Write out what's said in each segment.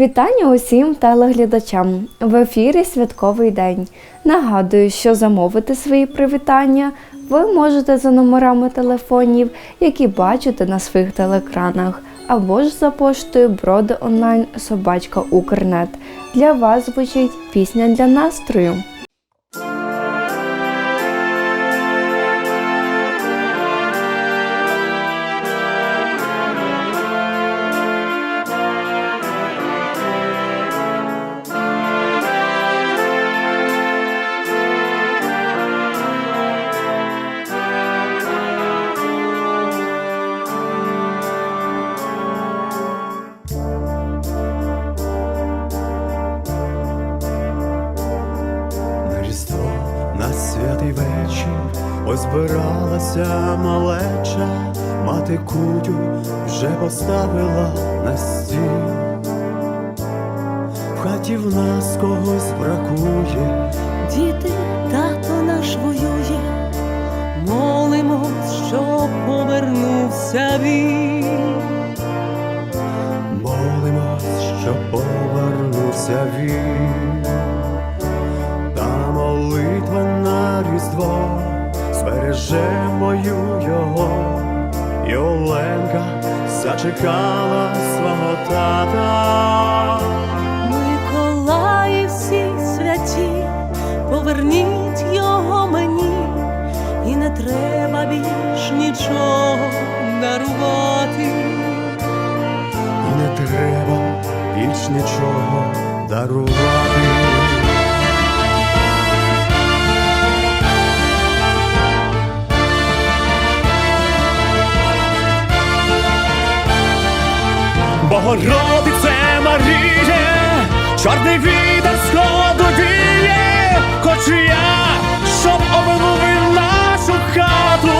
Вітання усім телеглядачам. В ефірі Святковий день. Нагадую, що замовити свої привітання ви можете за номерами телефонів, які бачите на своїх телекранах, або ж за поштою броди онлайн собачка Укрнет. Для вас звучить пісня для настрою. В в нас когось бракує, Діти, тато наш воює, молимось, щоб повернувся він. молимось, щоб повернувся він. Та молитва на Різдво збереже мою його, і Оленка зачекала свого тата. Поверніть його мені, і не треба більш нічого дарувати. І не треба більш нічого дарувати. Богородице Маріє, чорний вітер сходу віє, хочу я, щоб обмовив нашу хату.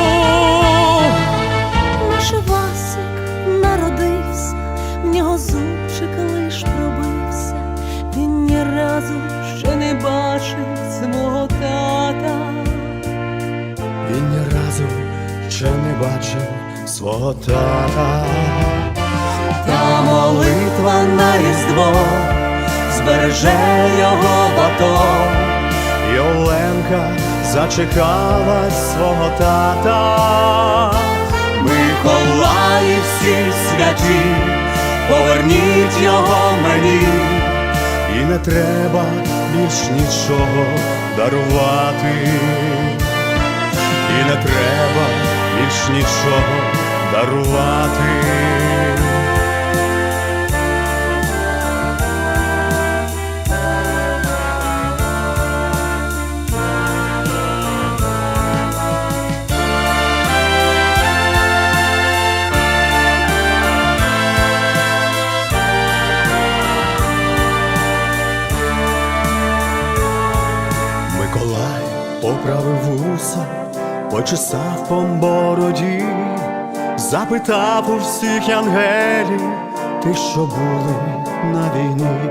Наш Васик народився, в нього зубчик лиш пробився, він ні разу ще не бачив свого тата. Він ні разу ще не бачив свого тата. Та молитва на різдво збереже його батон. І Оленка зачекала свого тата. Миколаї всі святі, поверніть його мені. І не треба більш нічого дарувати. І не треба більш нічого дарувати. Запитав у всіх ангелів, ти що були на війні,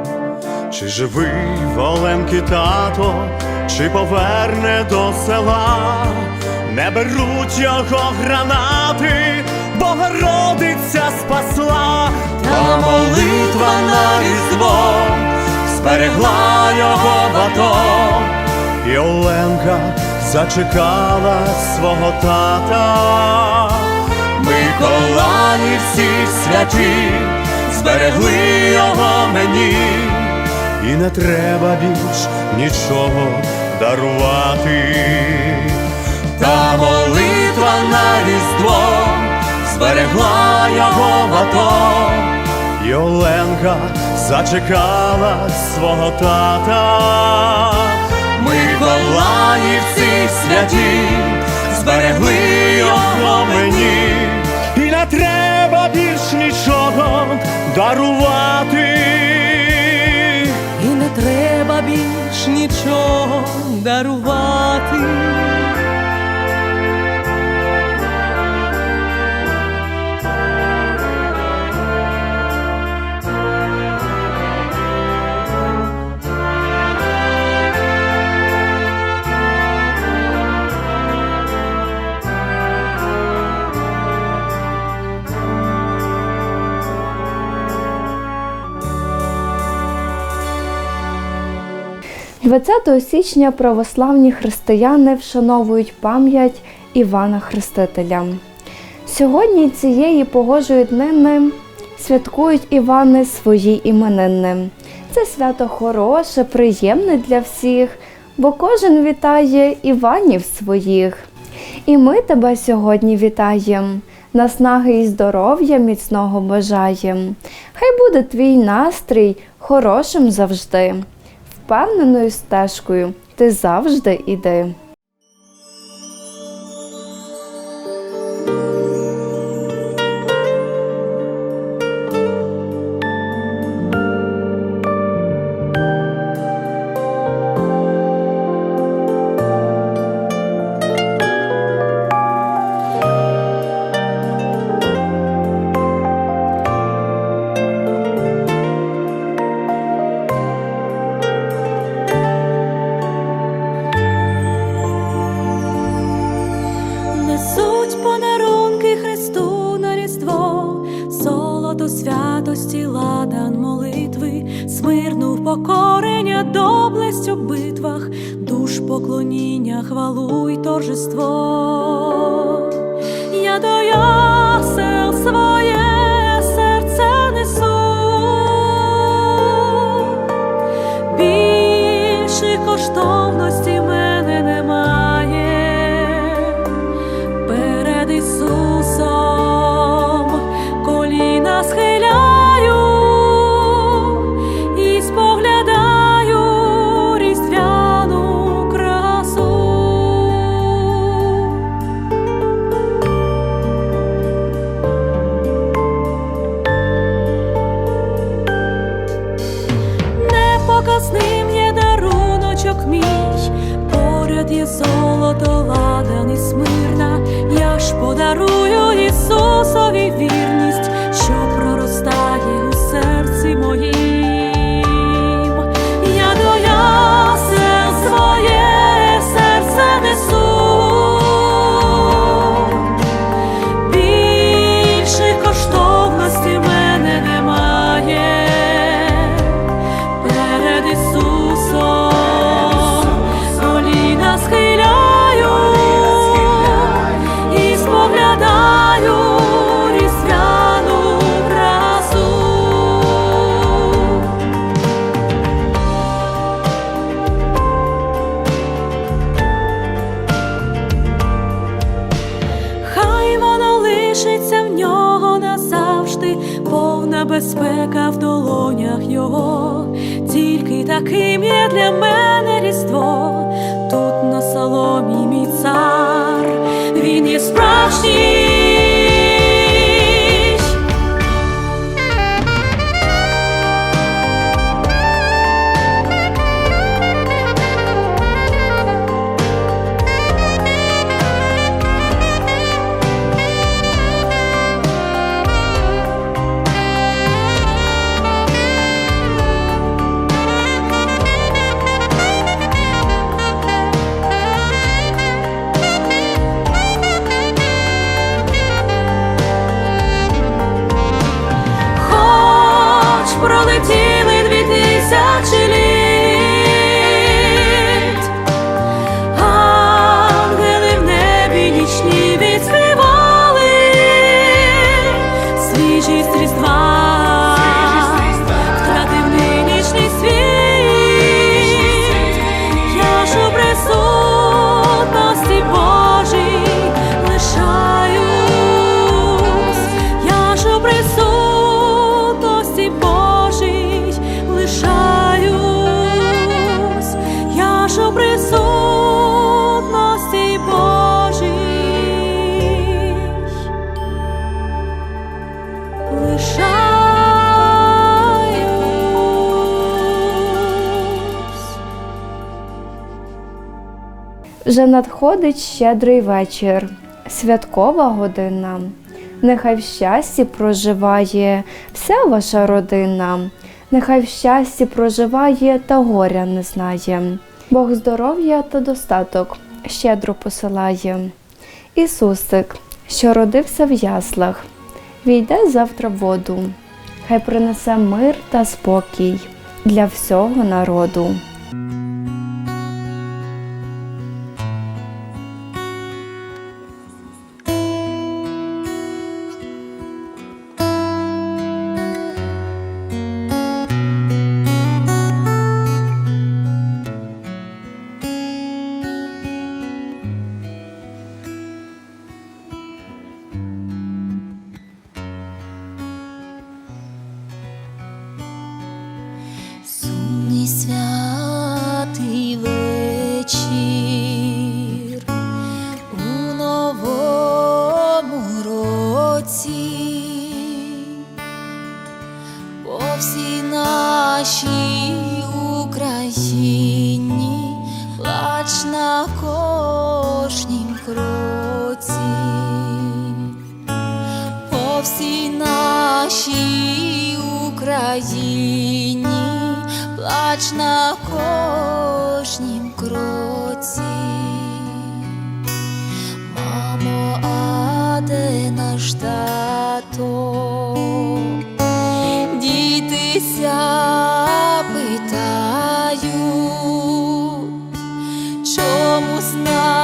чи живий Оленки тато, чи поверне до села, не беруть його гранати, Богородиця спасла, Та молитва на різдво зберегла його батон. І Оленка зачекала свого тата. Миколаї всі святі, зберегли його мені. І не треба більш нічого дарувати. Та молитва на різдво зберегла його батон. І Оленка зачекала свого тата. Миколаї всі святі, зберегли його мені. Більш нічого дарувати. І не треба більш нічого дарувати. 20 січня православні християни вшановують пам'ять Івана Хрестителя. Сьогодні цієї погожої днини святкують Івани свої іменини. Це свято хороше, приємне для всіх, бо кожен вітає Іванів своїх. І ми тебе сьогодні вітаємо, наснаги і здоров'я міцного бажаєм. Хай буде твій настрій хорошим завжди, впевненою стежкою ти завжди іди. Доблесть у битвах, душ поклоніння, хвалу й торжество. Я до ясел своє безпека в долонях його. Тільки таким є для мене різдво. Тут на соломі мій цар, він є справжній. Вже надходить щедрий вечір, святкова година. Нехай в щасті проживає вся ваша родина, нехай в щасті проживає та горя не знає. Бог здоров'я та достаток щедро посилає. Ісусик, що родився в яслах, війде завтра в воду, хай принесе мир та спокій для всього народу. Jahr. Чому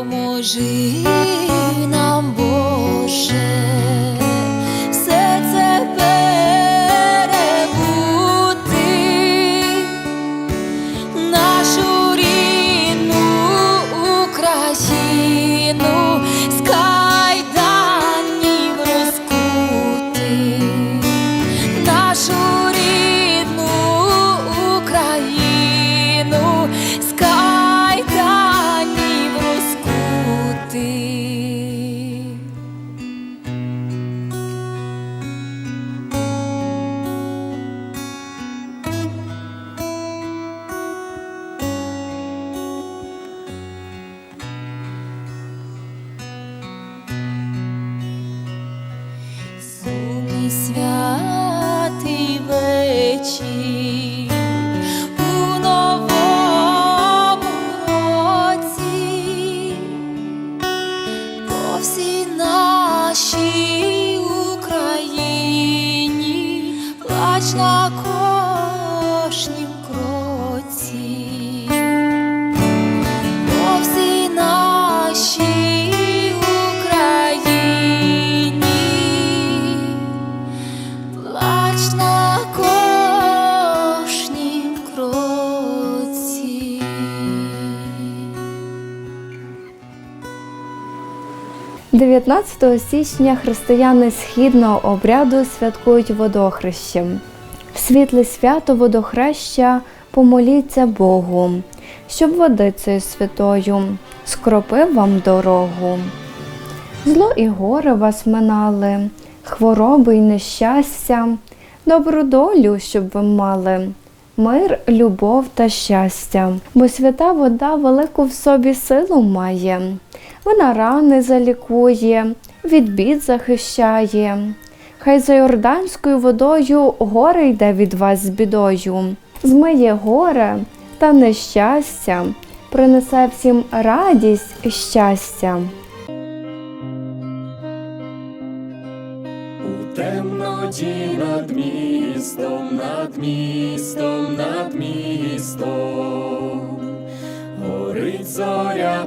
Поможи нам, Боже, святий вечір 19 січня християни східного обряду святкують водохрещем. В світле свято водохреща помоліться Богу, щоб водицею святою скропив вам дорогу. Зло і горе вас минали, хвороби й нещастя, добру долю, щоб ви мали, мир, любов та щастя, бо свята вода велику в собі силу має, вона рани залікує, від бід захищає. Хай за Йорданською водою горе йде від вас з бідою, змиє горе та нещастя, принесе всім радість і щастя. У темноті над містом, над містом, над містом, горить зоря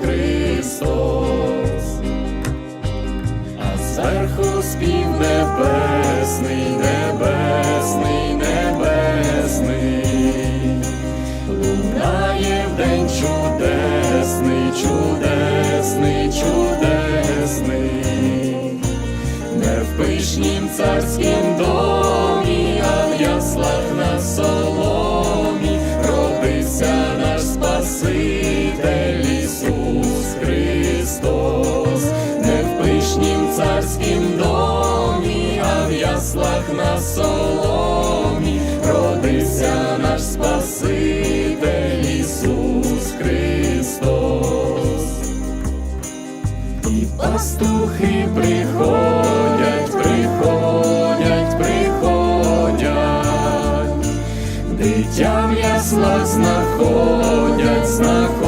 Христос, а зверху спів небесний, небесний, небесний, лунає в день чудесний, чудесний, чудесний. Не в пишнім царськім домі, на соломі родився наш Спаситель Ісус Христос. І пастухи приходять, приходять, приходять, дитя в яслах знаходять, знаходять,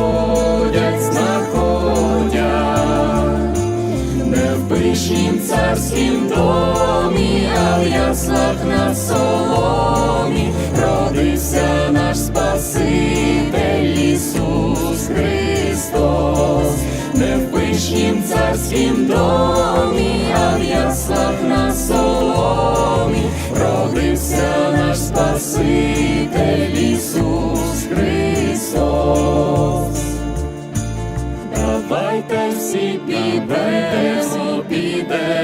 царськім домі, а в яслах на соломі родився наш Спаситель Ісус Христос, не в пишнім царськім домі, а в яслах на соломі родився наш Спаситель Ісус Христос. Давайте всі підемо, підемо,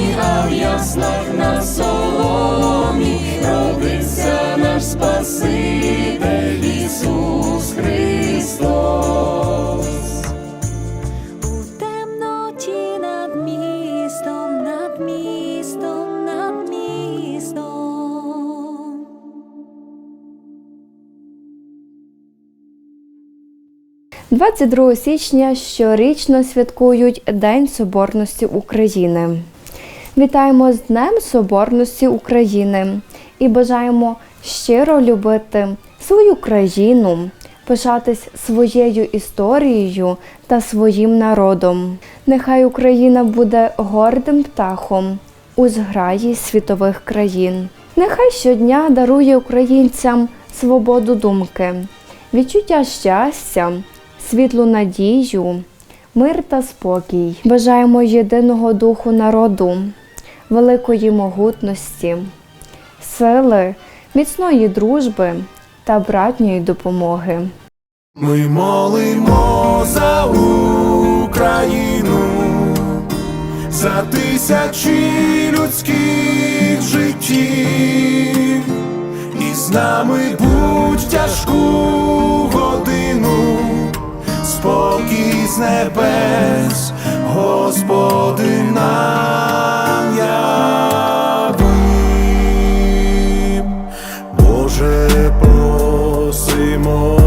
22 січня щорічно святкують День Соборності України. Вітаємо з Днем Соборності України і бажаємо щиро любити свою країну, пишатись своєю історією та своїм народом. Нехай Україна буде гордим птахом у зграї світових країн. Нехай щодня дарує українцям свободу думки, відчуття щастя, світлу надію, мир та спокій. Бажаємо єдиного духу народу, великої могутності, сили, міцної дружби та братньої допомоги. Ми молимо за Україну, за тисячі людських життів, і з нами будь тяжку годину, спокій з небес, Господи нам яви. Боже, просимо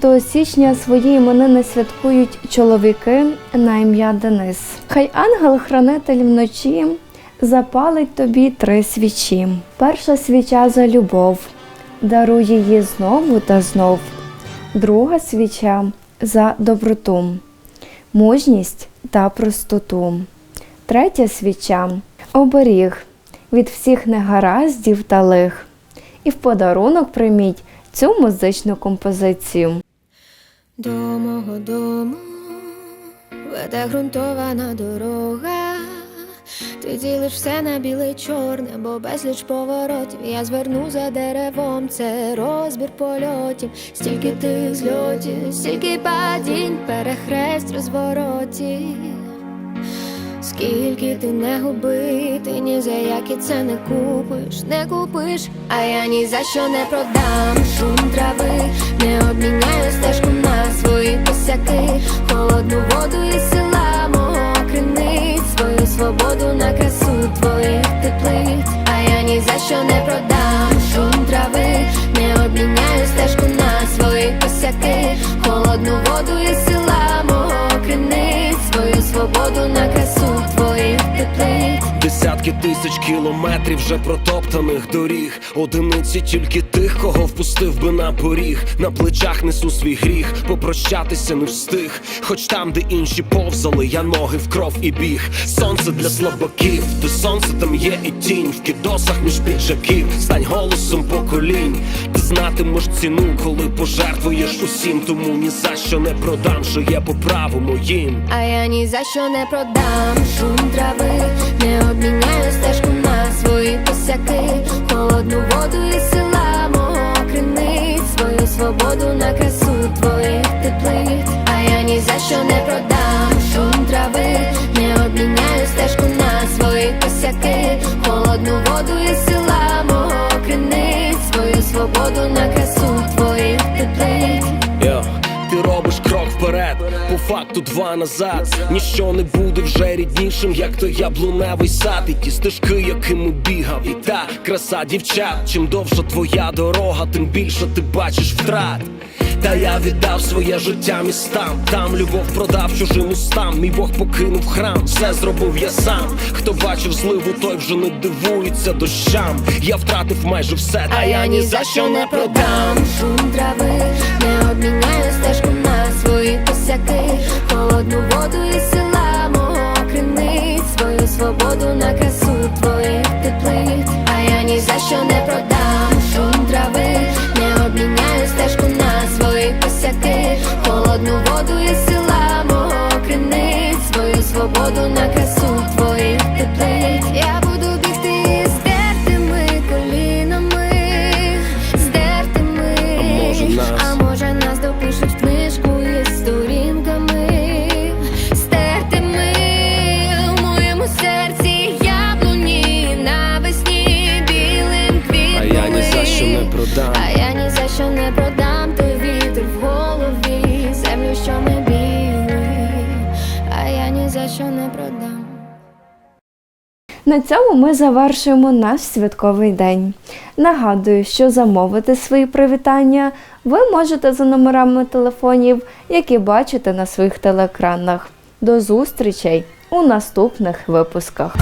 17 січня свої іменини святкують чоловіки на ім'я Денис. Хай ангел-хранитель вночі запалить тобі три свічі. Перша свіча за любов, даруй її знову та знов. Друга свіча за доброту, мужність та простоту. Третя свіча оберіг від всіх негараздів та лих. І в подарунок прийміть цю музичну композицію. До мого дому веде ґрунтована дорога. Ти ділиш все на біле чорне, бо безліч поворотів. Я зверну за деревом, це розбір польотів, стільки тих зльотів, стільки падінь, перехрест розворотів. Скільки ти не губи, ти ні за які це не купиш, не купиш, а я ні за що не продам. Шум трави, не обміняю стежку на свої косяки, холодну воду і села мого свою свободу на красу твоїх теплиць, а я ні за що не продам. Шум трави, не обміняю стежку на свої косяки, холодну воду і села свободу на красу твоїх теплиць. Десятки тисяч кілометрів вже протоптаних доріг. Одиниці тільки тих, кого впустив би на поріг. На плечах несу свій гріх, попрощатися не встиг. Хоч там, де інші повзали, я ноги в кров і біг. Сонце для слабаків, де сонце там є і тінь. В кідосах між піджаків, стань голосом поколінь. Ти знатимеш ціну, коли пожертвуєш усім. Тому ні за що не продам, що є по праву моїм. А я ні за що не продам шум трави, не обміняю стежку на свої косяки, холодну воду і села свободу на красу твоїх теплиць. А я ні за що не продам шум трави, не обміняю стежку на свої косяки, холодну воду і села мого криниць, свою свободу на красу факту два назад. Ніщо не буде вже ріднішим, як той яблуневий сад, і ті стежки, якими бігав, і та краса дівчат. Чим довша твоя дорога, тим більше ти бачиш втрат. Та я віддав своє життя містам. Там любов продав чужим устам. Мій Бог покинув храм, все зробив я сам. Хто бачив зливу, той вже не дивується дощам. Я втратив майже все, А я ні за що не продам шум трави, не обміняю стежку на свої косяки, холодну воду і села мого криниць, свою свободу на красу А я ні за що не продам той вітер в голові, землю, що ми біли, а я ні за що не продам. На цьому ми завершуємо наш святковий день. Нагадую, що замовити свої привітання ви можете за номерами телефонів, які бачите на своїх телеекранах. До зустрічей у наступних випусках.